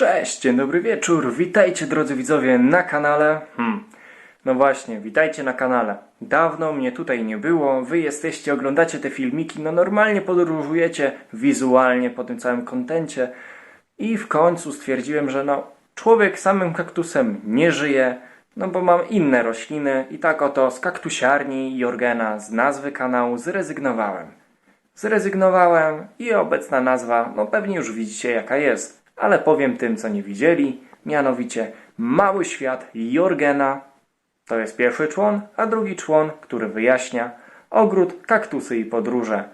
Cześć, dzień dobry wieczór, witajcie drodzy widzowie na kanale. Hmm. No właśnie, witajcie na kanale. Dawno mnie tutaj nie było, wy jesteście, oglądacie te filmiki, no normalnie podróżujecie wizualnie po tym całym kontencie i w końcu stwierdziłem, że no człowiek samym kaktusem nie żyje, no bo mam inne rośliny i tak oto z kaktusiarni Jorgena z nazwy kanału zrezygnowałem. Zrezygnowałem i obecna nazwa, no pewnie już widzicie jaka jest, ale powiem tym, co nie widzieli, mianowicie Mały Świat Jorgena. To jest pierwszy człon, a drugi człon, który wyjaśnia ogród, kaktusy i podróże.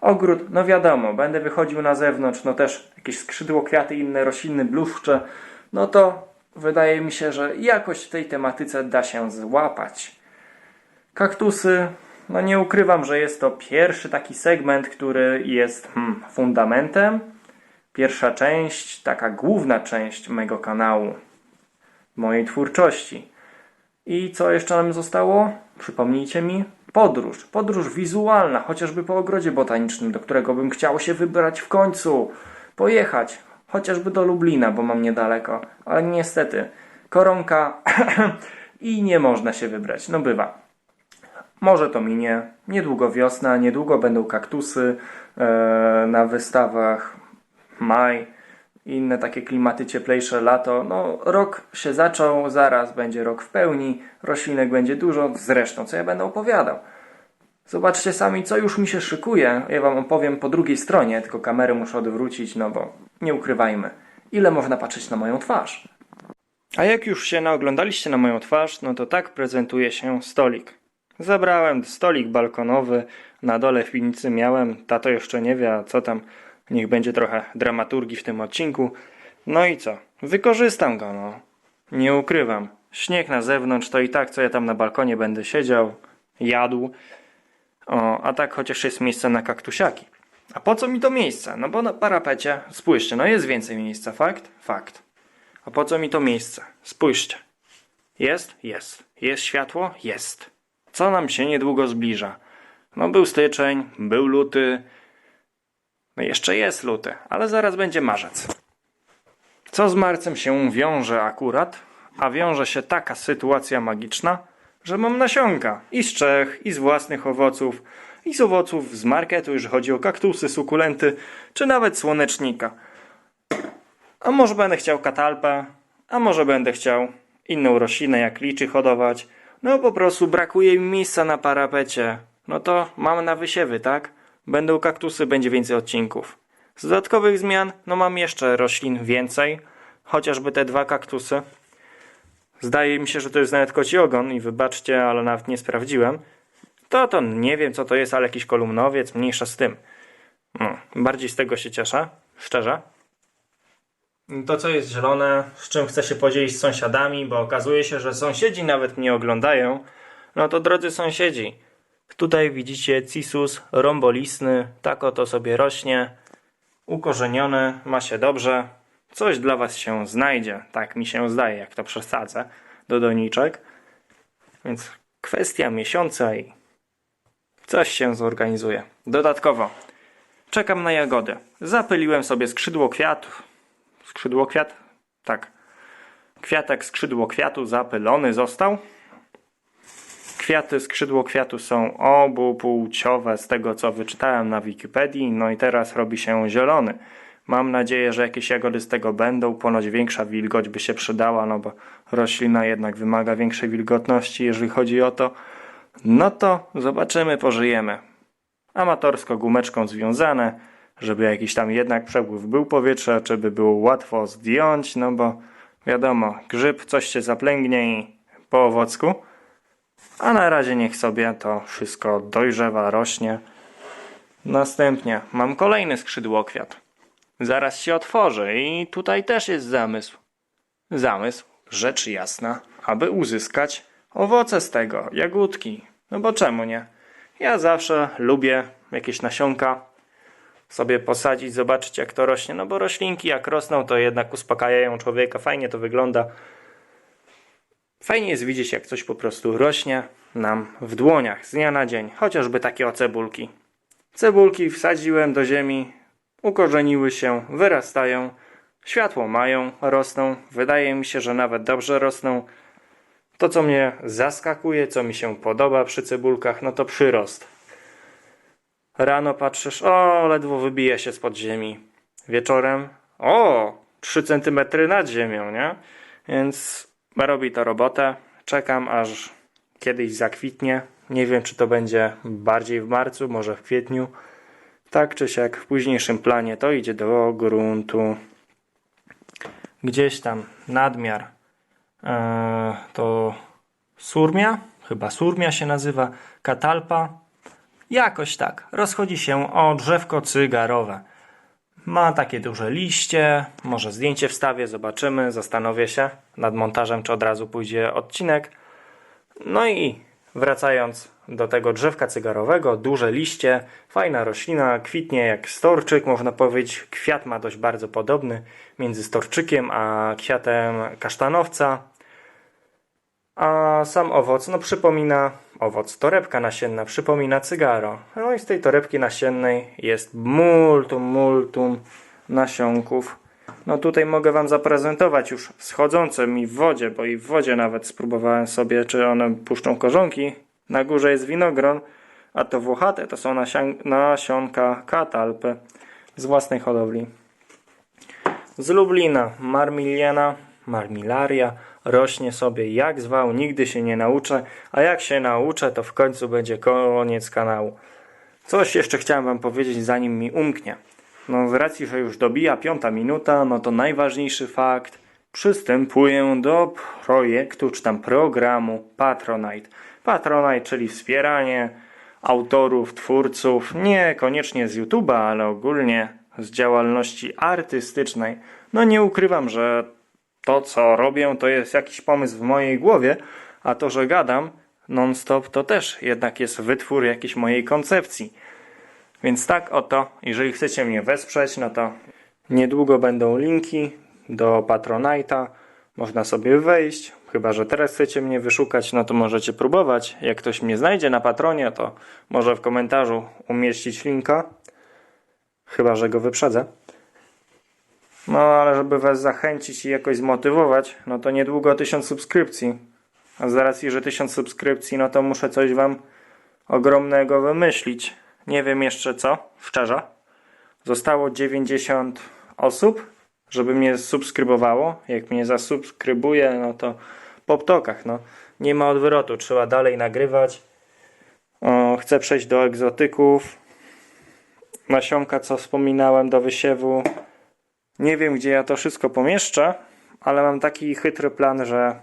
Ogród, no wiadomo, będę wychodził na zewnątrz, no też jakieś skrzydło, kwiaty, inne rośliny, bluszcze, no to wydaje mi się, że jakoś w tej tematyce da się złapać. Kaktusy, no nie ukrywam, że jest to pierwszy taki segment, który jest hmm, fundamentem. Pierwsza część, taka główna część mojego kanału, mojej twórczości. I co jeszcze nam zostało? Przypomnijcie mi. Podróż. Podróż wizualna, chociażby po ogrodzie botanicznym, do którego bym chciał się wybrać w końcu. Pojechać. Chociażby do Lublina, bo mam niedaleko. Ale niestety, koronka i nie można się wybrać. No bywa. Może to minie. Niedługo wiosna, niedługo będą kaktusy e, na wystawach. Maj, inne takie klimaty cieplejsze, lato. No, rok się zaczął, zaraz będzie rok w pełni, roślinek będzie dużo. Zresztą, co ja będę opowiadał. Zobaczcie sami, co już mi się szykuje. Ja wam opowiem po drugiej stronie, tylko kamerę muszę odwrócić, no bo nie ukrywajmy. Ile można patrzeć na moją twarz? A jak już się naoglądaliście na moją twarz, no to tak prezentuje się stolik. Zabrałem stolik balkonowy, na dole w piwnicy miałem, tato jeszcze nie wie, a co tam, niech będzie trochę dramaturgii w tym odcinku. No i co? Wykorzystam go, no. Nie ukrywam. Śnieg na zewnątrz, to i tak, co ja tam na balkonie będę siedział, jadł. O, a tak chociaż jest miejsce na kaktusiaki. A po co mi to miejsce? No bo na parapecie, spójrzcie, no jest więcej miejsca, fakt? Fakt. A po co mi to miejsce? Spójrzcie. Jest? Jest. Jest światło? Jest. Co nam się niedługo zbliża? No był styczeń, był luty, no jeszcze jest luty, ale zaraz będzie marzec. Co z marcem się wiąże akurat? A wiąże się taka sytuacja magiczna, że mam nasionka i z Czech, i z własnych owoców, i z owoców z marketu, jeżeli chodzi o kaktusy, sukulenty, czy nawet słonecznika. A może będę chciał katalpę, a może będę chciał inną roślinę jak liczy hodować. No po prostu brakuje mi miejsca na parapecie. No to mam na wysiewy, tak? Będą kaktusy, będzie więcej odcinków. Z dodatkowych zmian, no mam jeszcze roślin więcej, chociażby te dwa kaktusy. Zdaje mi się, że to jest nawet koci ogon i wybaczcie, ale nawet nie sprawdziłem. To to nie wiem co to jest, ale jakiś kolumnowiec, mniejsza z tym. No, bardziej z tego się cieszę, szczerze. To co jest zielone, z czym chcę się podzielić z sąsiadami, bo okazuje się, że sąsiedzi nawet mnie oglądają. No to drodzy sąsiedzi, tutaj widzicie cisus rombolistny, tak oto sobie rośnie, ukorzeniony, ma się dobrze. Coś dla was się znajdzie, tak mi się zdaje, jak to przesadzę do doniczek. Więc kwestia miesiąca i coś się zorganizuje. Dodatkowo czekam na jagody. Zapyliłem sobie skrzydło kwiatów. Skrzydło kwiat? Tak. Kwiatek skrzydło kwiatu zapylony został. Kwiaty skrzydło kwiatu są obupłciowe z tego co wyczytałem na Wikipedii. No i teraz robi się zielony. Mam nadzieję, że jakieś jagody z tego będą. Ponoć większa wilgoć by się przydała, no bo roślina jednak wymaga większej wilgotności, jeżeli chodzi o to. No to zobaczymy, pożyjemy. Amatorsko gumeczką związane, żeby jakiś tam jednak przepływ był powietrza, czy by było łatwo zdjąć, no bo wiadomo, grzyb coś się zaplęgnie i po owocku. A na razie niech sobie to wszystko dojrzewa, rośnie. Następnie mam kolejny skrzydłokwiat. Zaraz się otworzy i tutaj też jest zamysł. Zamysł, rzecz jasna, aby uzyskać owoce z tego, jagódki. No bo czemu nie? Ja zawsze lubię jakieś nasionka sobie posadzić, zobaczyć jak to rośnie. No bo roślinki jak rosną, to jednak uspokajają człowieka, fajnie to wygląda. Fajnie jest widzieć, jak coś po prostu rośnie nam w dłoniach z dnia na dzień, chociażby takie o cebulki. Cebulki wsadziłem do ziemi, ukorzeniły się, wyrastają, Światło mają, rosną. Wydaje mi się, że nawet dobrze rosną. To, co mnie zaskakuje, co mi się podoba przy cebulkach, no to przyrost. Rano patrzysz, o, ledwo wybija się spod ziemi. Wieczorem, o, 3 cm nad ziemią, nie? Więc robi to robotę. Czekam, aż kiedyś zakwitnie. Nie wiem, czy to będzie bardziej w marcu, może w kwietniu. Tak czy siak, w późniejszym planie to idzie do gruntu. Gdzieś tam nadmiar Eee, to surmia, chyba surmia się nazywa, katalpa. Jakoś tak, rozchodzi się o drzewko cygarowe. Ma takie duże liście, może zdjęcie wstawię, zobaczymy, zastanowię się nad montażem, czy od razu pójdzie odcinek. No i wracając do tego drzewka cygarowego, duże liście, fajna roślina, kwitnie jak storczyk, można powiedzieć. Kwiat ma dość bardzo podobny między storczykiem a kwiatem kasztanowca. A sam owoc, no przypomina owoc, torebka nasienna przypomina cygaro. No i z tej torebki nasiennej jest multum, multum nasionków. No tutaj mogę Wam zaprezentować już schodzące mi w wodzie, bo i w wodzie nawet spróbowałem sobie, czy one puszczą korzonki. Na górze jest winogron, a to włochate to są nasion nasionka katalpy z własnej hodowli. Z Lublina marmiliana, marmilaria rośnie sobie jak zwał, nigdy się nie nauczę, a jak się nauczę, to w końcu będzie koniec kanału. Coś jeszcze chciałem Wam powiedzieć, zanim mi umknie. No z racji, że już dobija piąta minuta, no to najważniejszy fakt. Przystępuję do projektu, czy tam programu Patronite. Patronite, czyli wspieranie autorów, twórców, nie koniecznie z YouTube'a, ale ogólnie z działalności artystycznej. No nie ukrywam, że to, co robię, to jest jakiś pomysł w mojej głowie, a to, że gadam non-stop, to też jednak jest wytwór jakiejś mojej koncepcji. Więc tak oto, jeżeli chcecie mnie wesprzeć, no to niedługo będą linki do Patronite'a. Można sobie wejść, chyba że teraz chcecie mnie wyszukać, no to możecie próbować. Jak ktoś mnie znajdzie na Patronie, to może w komentarzu umieścić linka. Chyba, że go wyprzedzę. No, ale żeby was zachęcić i jakoś zmotywować, no to niedługo 1000 subskrypcji. A z racji, że 1000 subskrypcji, no to muszę coś wam ogromnego wymyślić. Nie wiem jeszcze co, szczerze. Zostało 90 osób, żeby mnie subskrybowało. Jak mnie zasubskrybuje, no to po ptokach, no. Nie ma odwrotu, trzeba dalej nagrywać. O, chcę przejść do egzotyków. Nasionka, co wspominałem, do wysiewu. Nie wiem, gdzie ja to wszystko pomieszczę, ale mam taki chytry plan, że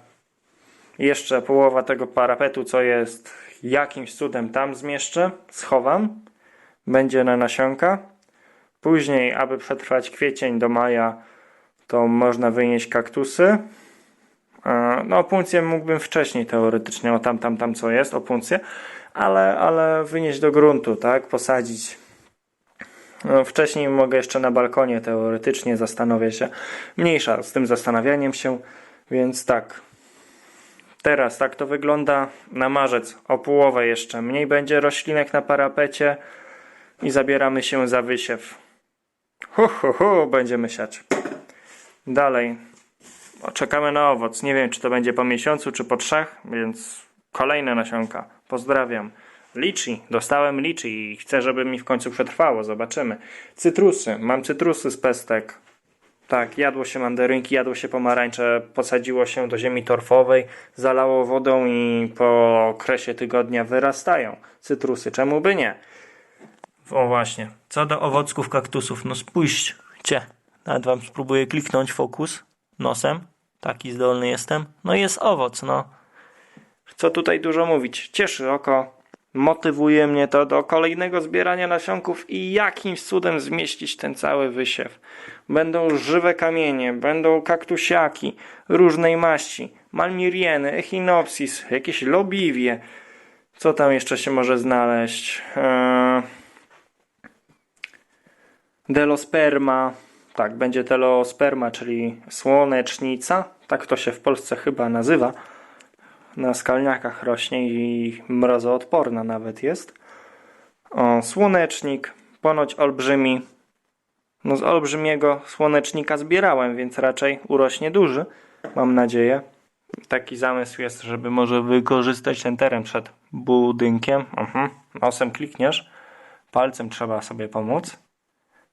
jeszcze połowa tego parapetu, co jest jakimś cudem tam zmieszczę, schowam. Będzie na nasionka. Później, aby przetrwać kwiecień do maja, to można wynieść kaktusy. E, No, opuncję mógłbym wcześniej teoretycznie, o tam, tam, tam co jest, opuncję, ale, ale wynieść do gruntu, tak, posadzić no, wcześniej mogę jeszcze na balkonie teoretycznie zastanowię się. Mniejsza z tym zastanawianiem się, więc tak. Teraz tak to wygląda. Na marzec o połowę jeszcze mniej będzie roślinek na parapecie i zabieramy się za wysiew. Hu, hu, hu, będziemy siać. Dalej. Czekamy na owoc. Nie wiem, czy to będzie po miesiącu, czy po trzech, więc kolejne nasionka. Pozdrawiam. Liczy, dostałem liczy i chcę, żeby mi w końcu przetrwało. Zobaczymy. Cytrusy. Mam cytrusy z pestek. Tak, jadło się mandarynki, jadło się pomarańcze, posadziło się do ziemi torfowej, zalało wodą i po okresie tygodnia wyrastają cytrusy. Czemu by nie? O właśnie. Co do owocków kaktusów, no spójrzcie. Nawet wam spróbuję kliknąć fokus nosem. Taki zdolny jestem. No jest owoc, no. Co tutaj dużo mówić? Cieszy oko, motywuje mnie to do kolejnego zbierania nasionków i jakimś cudem zmieścić ten cały wysiew. Będą żywe kamienie, będą kaktusiaki różnej maści, malmirieny, echinopsis, jakieś lobiwie. Co tam jeszcze się może znaleźć? Eee... Delosperma. Tak, będzie telosperma, czyli słonecznica. Tak to się w Polsce chyba nazywa na skalniakach rośnie i mrozoodporna nawet jest. O, słonecznik, ponoć olbrzymi. No z olbrzymiego słonecznika zbierałem, więc raczej urośnie duży. Mam nadzieję. Taki zamysł jest, żeby może wykorzystać ten teren przed budynkiem. Mhm. Nosem klikniesz, palcem trzeba sobie pomóc.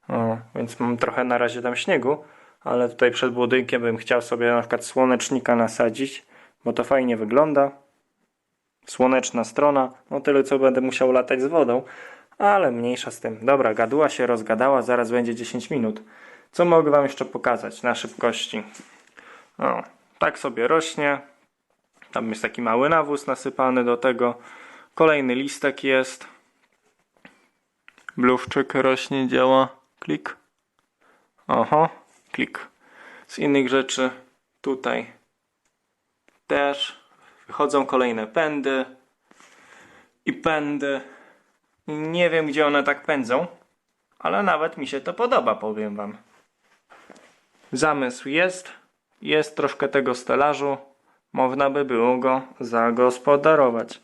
O, więc mam trochę na razie tam śniegu, ale tutaj przed budynkiem bym chciał sobie na przykład słonecznika nasadzić, bo to fajnie wygląda. Słoneczna strona, no tyle co będę musiał latać z wodą, ale mniejsza z tym. Dobra, gaduła się rozgadała, zaraz będzie 10 minut. Co mogę Wam jeszcze pokazać na szybkości? O, tak sobie rośnie. Tam jest taki mały nawóz nasypany do tego. Kolejny listek jest. Bluszczyk rośnie, działa. Klik. Oho, klik. Z innych rzeczy tutaj też wychodzą kolejne pędy i pędy. Nie wiem, gdzie one tak pędzą, ale nawet mi się to podoba, powiem wam. Zamysł jest, jest troszkę tego stelażu. Można by było go zagospodarować.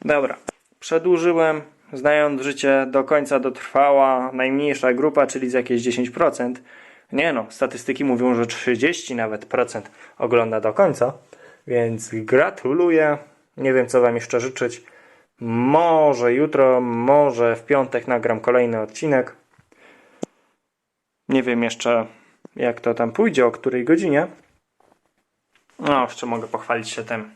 Dobra, przedłużyłem, znając życie do końca dotrwała najmniejsza grupa, czyli z jakieś 10%. Nie no, statystyki mówią, że 30 nawet procent ogląda do końca, więc gratuluję. Nie wiem, co wam jeszcze życzyć. Może jutro, może w piątek nagram kolejny odcinek. Nie wiem jeszcze, jak to tam pójdzie, o której godzinie. No, jeszcze mogę pochwalić się tym.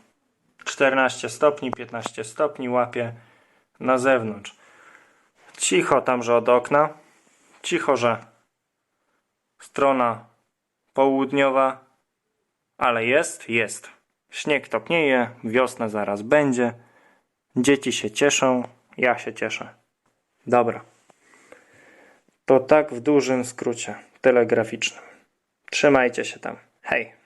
14 stopni, 15 stopni łapie na zewnątrz. Cicho tam, że od okna. Cicho, że strona południowa. Ale jest, jest. Śnieg topnieje, wiosna zaraz będzie. Dzieci się cieszą, ja się cieszę. Dobra. To tak w dużym skrócie telegraficznym. Trzymajcie się tam. Hej.